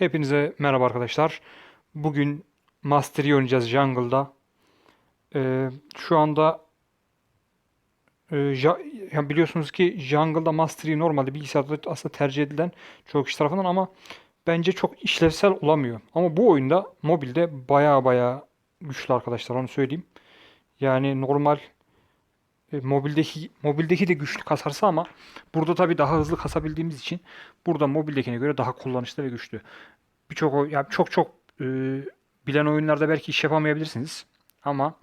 Hepinize merhaba arkadaşlar. Bugün Mastery oynayacağız Jungle'da. Ee, şu anda e, ja- biliyorsunuz ki Jungle'da Mastery normalde bilgisayarda aslında tercih edilen çok kişi tarafından ama bence çok işlevsel olamıyor. Ama bu oyunda mobilde baya baya güçlü arkadaşlar onu söyleyeyim. Yani normal e, mobildeki mobildeki de güçlü kasarsa ama burada tabii daha hızlı kasabildiğimiz için burada mobildekine göre daha kullanışlı ve güçlü. Birçok oy- ya çok çok e, bilen oyunlarda belki iş yapamayabilirsiniz. Ama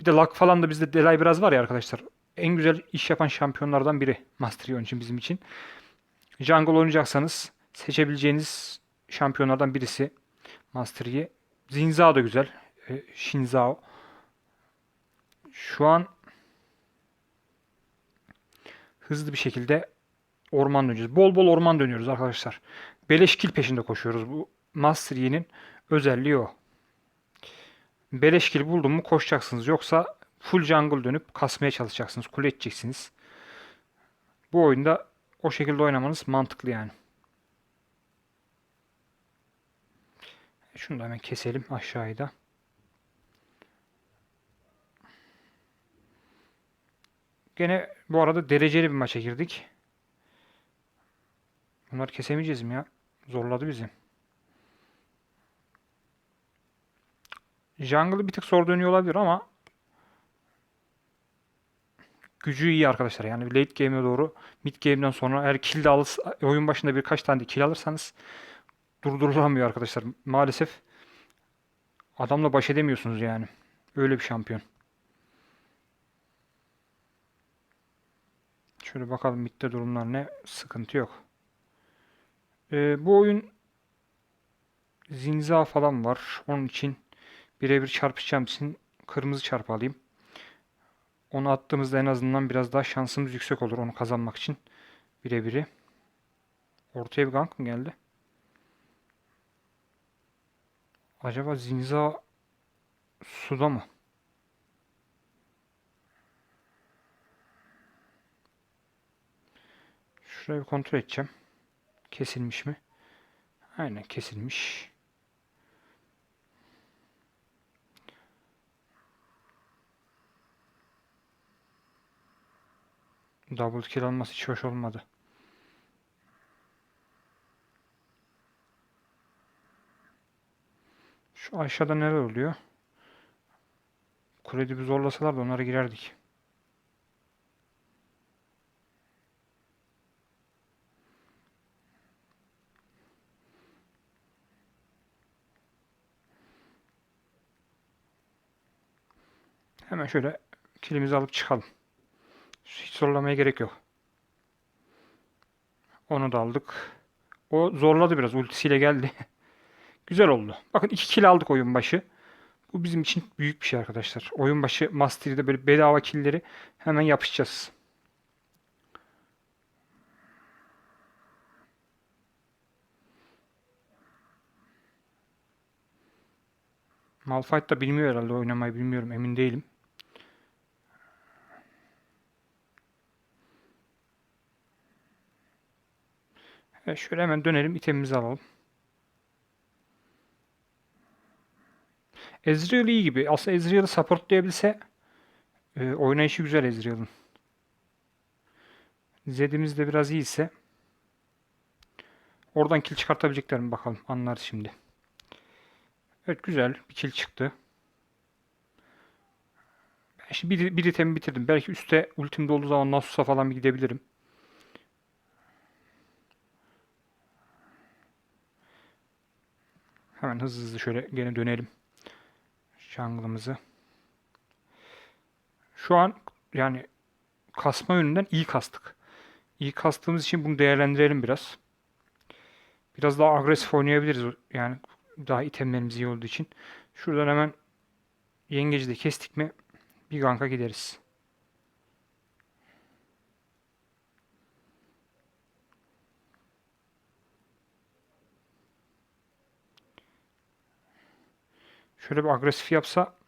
bir de luck falan da bizde delay biraz var ya arkadaşlar. En güzel iş yapan şampiyonlardan biri Mastery onun için bizim için. Jungle oynayacaksanız seçebileceğiniz şampiyonlardan birisi Mastery'i. Zinzao da güzel. E, Shinzao. Şu an hızlı bir şekilde orman döneceğiz. Bol bol orman dönüyoruz arkadaşlar. Beleş kill peşinde koşuyoruz. Bu Master Yi'nin özelliği o. Beleş kill buldun mu koşacaksınız. Yoksa full jungle dönüp kasmaya çalışacaksınız. Kule edeceksiniz. Bu oyunda o şekilde oynamanız mantıklı yani. Şunu da hemen keselim aşağıya Gene bu arada dereceli bir maça girdik. Bunları kesemeyeceğiz mi ya? Zorladı bizi. Jungle'ı bir tık zor dönüyor olabilir ama gücü iyi arkadaşlar. Yani late game'e doğru mid game'den sonra eğer kill de alırsa, oyun başında birkaç tane kill alırsanız durdurulamıyor arkadaşlar. Maalesef adamla baş edemiyorsunuz yani. Öyle bir şampiyon. Şöyle bakalım midde durumlar ne? Sıkıntı yok. Ee, bu oyun zinza falan var. Onun için birebir çarpışacağım için kırmızı çarpı alayım. Onu attığımızda en azından biraz daha şansımız yüksek olur onu kazanmak için. Birebiri. Ortaya bir gank mı geldi? Acaba zinza suda mı? Şurayı bir kontrol edeceğim. Kesilmiş mi? Aynen kesilmiş. Double kill alması hiç hoş olmadı. Şu aşağıda neler oluyor? Kulede bir zorlasalar da onlara girerdik. Hemen şöyle kilimizi alıp çıkalım. Hiç zorlamaya gerek yok. Onu da aldık. O zorladı biraz. Ultisiyle geldi. Güzel oldu. Bakın 2 kill aldık oyun başı. Bu bizim için büyük bir şey arkadaşlar. Oyun başı Mastery'de böyle bedava killleri hemen yapışacağız. Malphite da bilmiyor herhalde oynamayı bilmiyorum emin değilim. Evet, şöyle hemen dönelim itemimizi alalım. Ezreal iyi gibi. Aslında Ezreal'ı supportlayabilse e, oynayışı güzel Ezreal'ın. Zed'imiz de biraz iyiyse oradan kill çıkartabilecekler mi bakalım. Anlarız şimdi. Evet güzel. Bir kill çıktı. Ben şimdi bir, bir itemi bitirdim. Belki üstte ultimde olduğu zaman Nasus'a falan bir gidebilirim. Hemen hızlı hızlı şöyle gene dönelim. Jungle'ımızı. Şu an yani kasma yönünden iyi kastık. İyi kastığımız için bunu değerlendirelim biraz. Biraz daha agresif oynayabiliriz. Yani daha itemlerimiz iyi olduğu için. Şuradan hemen yengeci de kestik mi bir ganka gideriz. Şöyle bir agresif yapsa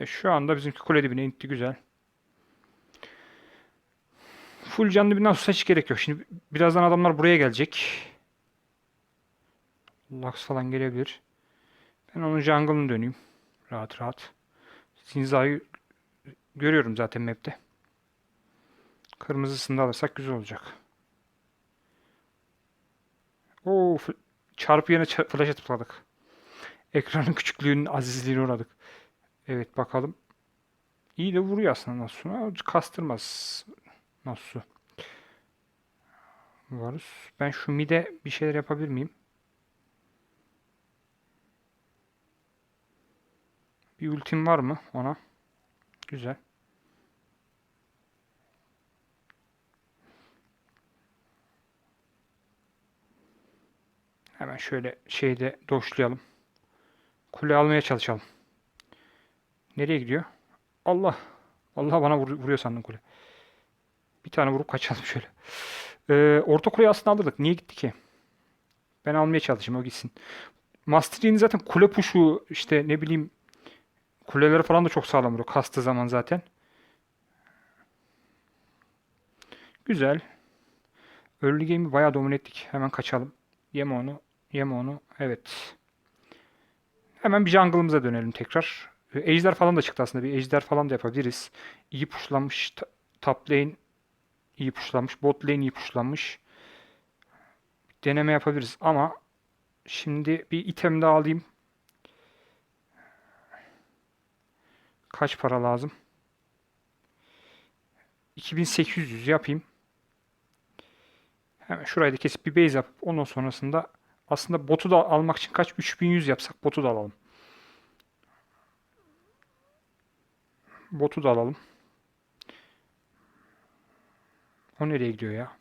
E, şu anda bizimki kule dibine itti güzel. Full canlı bir Nasus'a hiç gerek yok. Şimdi birazdan adamlar buraya gelecek. Lux falan gelebilir. Ben onun jungle'ını döneyim. Rahat rahat. Zinza'yı görüyorum zaten map'te. Kırmızısını da alırsak güzel olacak. Oo, çarpı yerine flash'a tıkladık. Ekranın küçüklüğünün azizliğine uğradık. Evet bakalım. İyi de vuruyor aslında Nasu'na. Kastırmaz Nasu. Varus. Ben şu mide bir şeyler yapabilir miyim? Bir ultim var mı ona? Güzel. Hemen şöyle şeyde doşlayalım. Kule almaya çalışalım. Nereye gidiyor? Allah. Allah bana vur- vuruyor sandım kule. Bir tane vurup kaçalım şöyle. Ee, orta kuleyi aslında alırdık. Niye gitti ki? Ben almaya çalışayım o gitsin. Master'in zaten kule puşu işte ne bileyim kuleleri falan da çok sağlam vuruyor. Kastığı zaman zaten. Güzel. Early game'i bayağı domine ettik. Hemen kaçalım. Yeme onu. Yeme onu. Evet. Hemen bir jungle'ımıza dönelim tekrar. E, Ejder falan da çıktı aslında. Bir ejder falan da yapabiliriz. İyi pushlanmış. ta- Top lane iyi pushlanmış. Bot lane iyi pushlanmış. Deneme yapabiliriz ama şimdi bir item daha alayım. Kaç para lazım? 2800 yapayım. Hemen şurayı da kesip bir base yapıp ondan sonrasında aslında botu da almak için kaç? 3100 yapsak botu da alalım. Botu da alalım. O nereye gidiyor ya?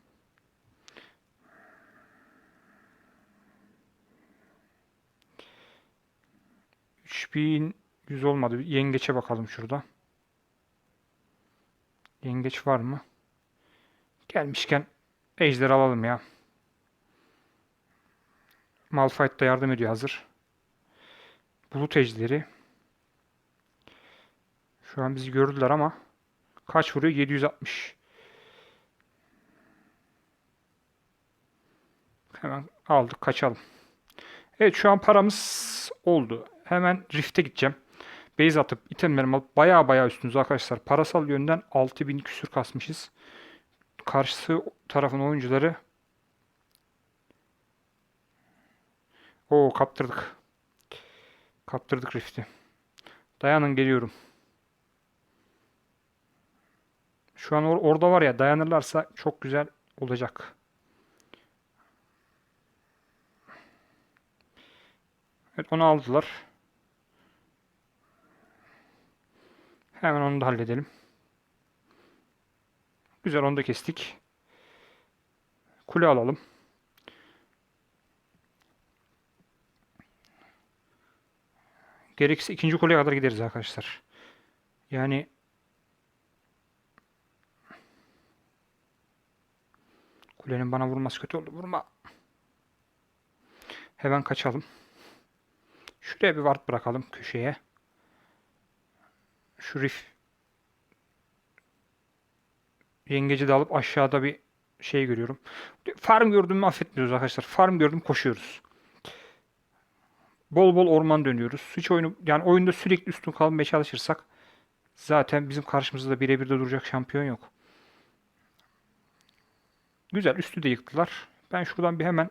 Yüz olmadı. Yengeçe bakalım şurada. Yengeç var mı? Gelmişken Ejder alalım ya. Malphite da yardım ediyor hazır. Bulut ejderi. Şu an bizi gördüler ama kaç vuruyor? 760. Hemen aldık kaçalım. Evet şu an paramız oldu. Hemen Rift'e gideceğim. Base atıp itemlerimi alıp baya baya üstünüz arkadaşlar. Parasal yönden 6000 küsür kasmışız. Karşı tarafın oyuncuları o kaptırdık. Kaptırdık Rift'i. Dayanın geliyorum. Şu an or- orada var ya dayanırlarsa çok güzel olacak. Evet onu aldılar. Hemen onu da halledelim. Güzel onu da kestik. Kule alalım. Gerekirse ikinci kuleye kadar gideriz arkadaşlar. Yani kulenin bana vurması kötü oldu. Vurma. Hemen kaçalım. Şuraya bir ward bırakalım köşeye. Şu rif yengeci de alıp aşağıda bir şey görüyorum. Farm gördüm mü affetmiyoruz arkadaşlar. Farm gördüm koşuyoruz. Bol bol orman dönüyoruz. Hiç oyunu yani oyunda sürekli üstün kalmaya çalışırsak zaten bizim karşımızda birebir de duracak şampiyon yok. Güzel üstü de yıktılar. Ben şuradan bir hemen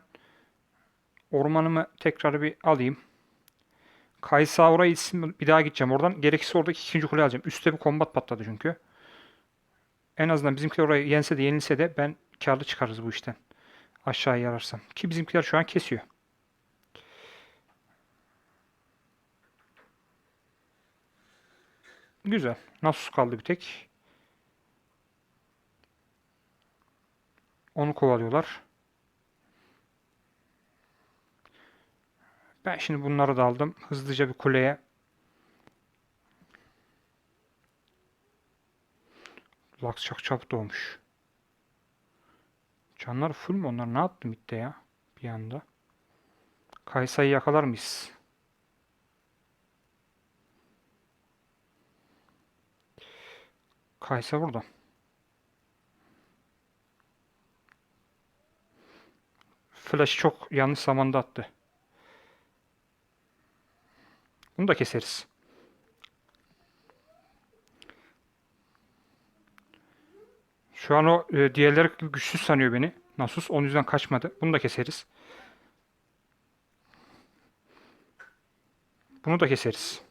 ormanımı tekrar bir alayım. Kaysaur'a gitsin bir daha gideceğim oradan. Gerekirse oradaki ikinci kule alacağım. Üstte bir kombat patladı çünkü. En azından bizimkiler orayı yense de yenilse de ben karlı çıkarız bu işten. Aşağıya yararsam. Ki bizimkiler şu an kesiyor. Güzel. Nasus kaldı bir tek. Onu kovalıyorlar. Ben şimdi bunları da aldım. Hızlıca bir kuleye. Lux çok çabuk doğmuş. Canlar full mu onlar? Ne yaptı midde ya? Bir anda. Kaysa'yı yakalar mıyız? Kaysa burada. Flash çok yanlış zamanda attı. Bunu da keseriz. Şu an o e, diğerleri gibi güçsüz sanıyor beni. Nasus onun yüzden kaçmadı. Bunu da keseriz. Bunu da keseriz.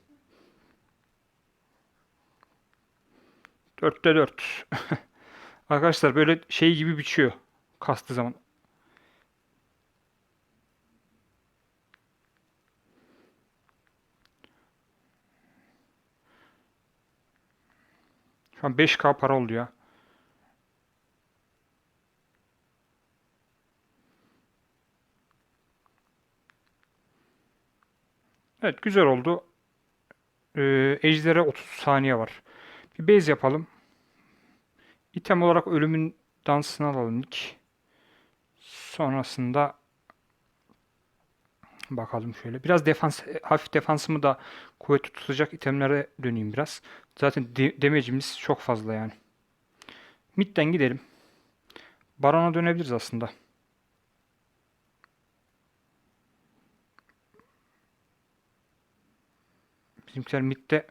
Dörtte dört. Arkadaşlar böyle şey gibi biçiyor. Kastı zaman. Şu an 5K para oldu ya. Evet güzel oldu. Ee, Ejder'e 30 saniye var. Bir base yapalım. İtem olarak ölümün dansını alalım ilk. Sonrasında bakalım şöyle. Biraz defans, hafif defansımı da kuvvetli tutacak itemlere döneyim biraz. Zaten de damage'imiz çok fazla yani. Mid'den gidelim. Baron'a dönebiliriz aslında. Bizimkiler midde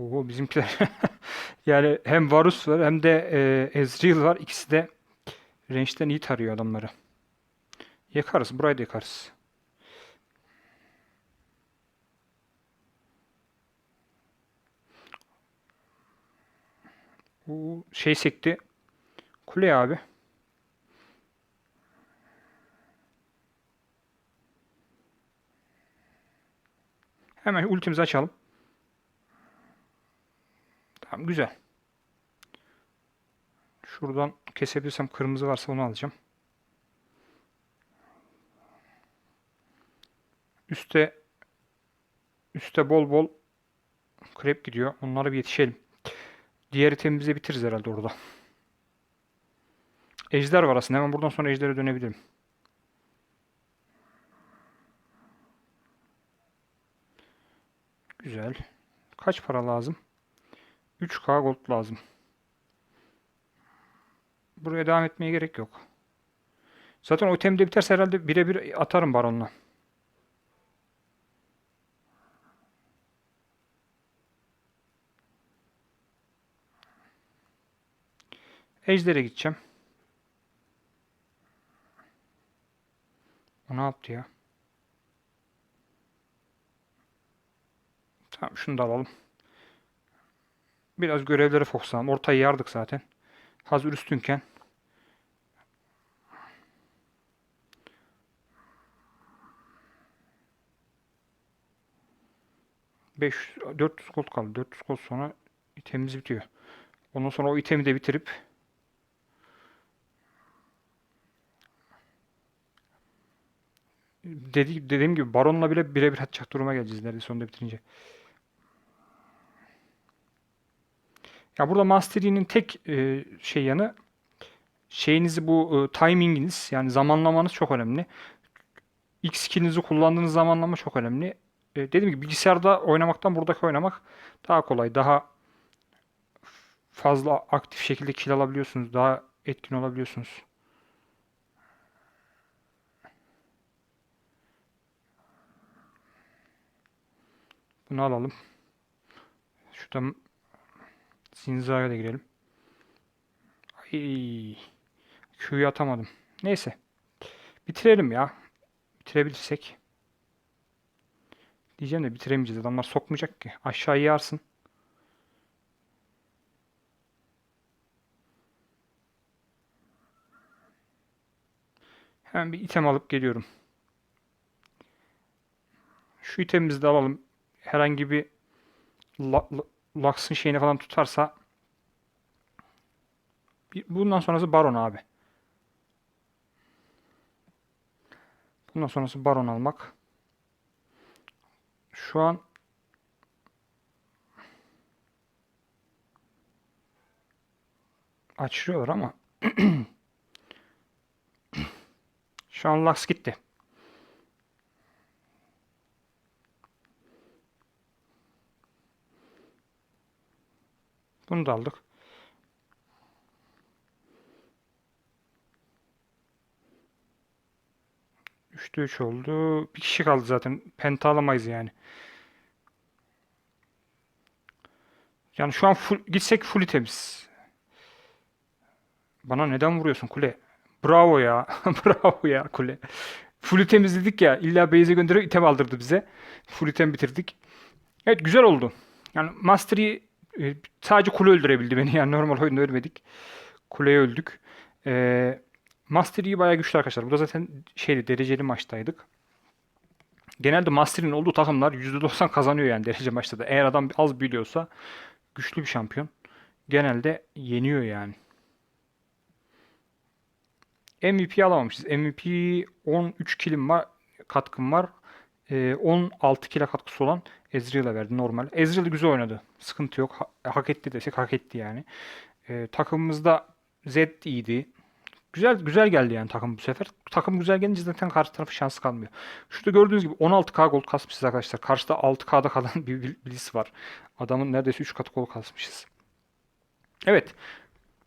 Oo bizimkiler yani hem Varus var hem de e, Ezreal var. İkisi de range'den iyi tarıyor adamları. Yakarız. Burayı da yakarız. Bu şey sekti. Kule abi. Hemen ultimizi açalım. Tamam güzel. Şuradan kesebilirsem kırmızı varsa onu alacağım. Üste üste bol bol krep gidiyor. Onlara bir yetişelim. Diğer itemimizi bitiririz herhalde orada. Ejder var aslında. Hemen buradan sonra ejdere dönebilirim. Güzel. Kaç para lazım? 3K gold lazım. Buraya devam etmeye gerek yok. Zaten o item de biterse herhalde birebir atarım baronla. Ejder'e gideceğim. O ne yaptı ya? Tamam şunu da alalım. Biraz görevlere fokuslanalım. Ortayı yardık zaten. Hazır üstünken. Beş, 400 gold kaldı. 400 gold sonra itemimiz bitiyor. Ondan sonra o itemi de bitirip dedi, dediğim gibi Baron'la bile birebir atacak duruma geleceğiz neredeyse sonunda bitirince. Ya burada Mastery'nin tek e, şey yanı şeyinizi bu e, timinginiz yani zamanlamanız çok önemli. X skill'inizi kullandığınız zamanlama çok önemli. E, dediğim gibi bilgisayarda oynamaktan buradaki oynamak daha kolay. Daha fazla aktif şekilde kill alabiliyorsunuz. Daha etkin olabiliyorsunuz. Bunu alalım. Şuradan Zinza'ya da girelim. Ay, Q'yu atamadım. Neyse. Bitirelim ya. Bitirebilirsek. Diyeceğim de bitiremeyeceğiz. Adamlar sokmayacak ki. Aşağıya yarsın. Hemen bir item alıp geliyorum. Şu itemimizi de alalım. Herhangi bir Lux'ın şeyini falan tutarsa bundan sonrası Baron abi. Bundan sonrası Baron almak. Şu an açıyorlar ama şu an Lux gitti. Bunu da aldık. Üçte üç oldu. Bir kişi kaldı zaten. Penta alamayız yani. Yani şu an full, gitsek full temiz. Bana neden vuruyorsun kule? Bravo ya. Bravo ya kule. Full temizledik ya. İlla base'e gönderip item aldırdı bize. Full item bitirdik. Evet güzel oldu. Yani Mastery e, sadece kule öldürebildi beni. Yani normal oyunda ölmedik. Kuleye öldük. E, Mastery bayağı güçlü arkadaşlar. Bu da zaten şeydi dereceli maçtaydık. Genelde Mastery'nin olduğu takımlar %90 kazanıyor yani derece maçta da. Eğer adam az biliyorsa güçlü bir şampiyon. Genelde yeniyor yani. MVP alamamışız. MVP 13 kilim var, katkım var. Ee, 16 kile katkısı olan Ezreal'a verdi normal. Ezreal güzel oynadı. Sıkıntı yok. Ha- hak etti desek hak etti yani. Ee, takımımızda Zed iyiydi. Güzel güzel geldi yani takım bu sefer. Takım güzel gelince zaten karşı tarafı şansı kalmıyor. Şurada gördüğünüz gibi 16k gol kasmışız arkadaşlar. Karşıda 6k'da kalan bir bil- birisi var. Adamın neredeyse 3 katı gol kasmışız. Evet.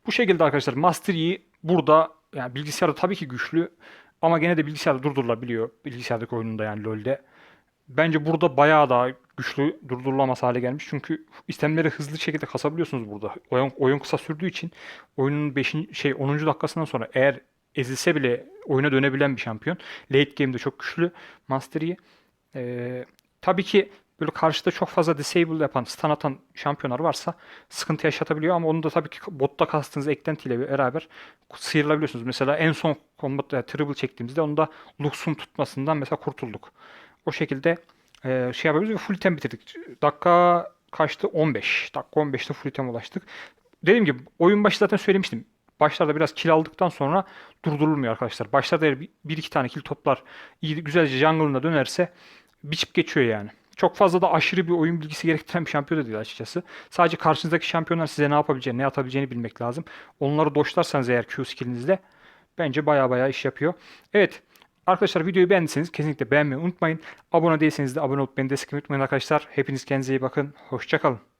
Bu şekilde arkadaşlar Master burada yani bilgisayarda tabii ki güçlü ama gene de bilgisayarda durdurulabiliyor. Bilgisayardaki oyununda yani LoL'de. Bence burada bayağı daha güçlü durdurulamaz hale gelmiş. Çünkü istemleri hızlı şekilde kasabiliyorsunuz burada. Oyun, oyun kısa sürdüğü için oyunun 5. şey 10. dakikasından sonra eğer ezilse bile oyuna dönebilen bir şampiyon. Late game'de çok güçlü Master Yi. Ee, tabii ki böyle karşıda çok fazla disable yapan, stun atan şampiyonlar varsa sıkıntı yaşatabiliyor ama onu da tabii ki botta kastığınız eklentiyle beraber sıyrılabiliyorsunuz. Mesela en son combat'ta triple çektiğimizde onu da Lux'un tutmasından mesela kurtulduk. O şekilde e, şey yapıyoruz ve full item bitirdik. Dakika kaçtı? 15. Dakika 15'te full item ulaştık. Dediğim gibi oyun başı zaten söylemiştim. Başlarda biraz kill aldıktan sonra durdurulmuyor arkadaşlar. Başlarda bir, bir iki tane kill toplar iyi güzelce jungle'ına dönerse biçip geçiyor yani. Çok fazla da aşırı bir oyun bilgisi gerektiren bir şampiyon da değil açıkçası. Sadece karşınızdaki şampiyonlar size ne yapabileceğini, ne atabileceğini bilmek lazım. Onları doşlarsanız eğer Q skillinizle bence baya baya iş yapıyor. Evet. Arkadaşlar videoyu beğendiyseniz kesinlikle beğenmeyi unutmayın. Abone değilseniz de abone olup beni desteklemeyi unutmayın arkadaşlar. Hepiniz kendinize iyi bakın. Hoşçakalın.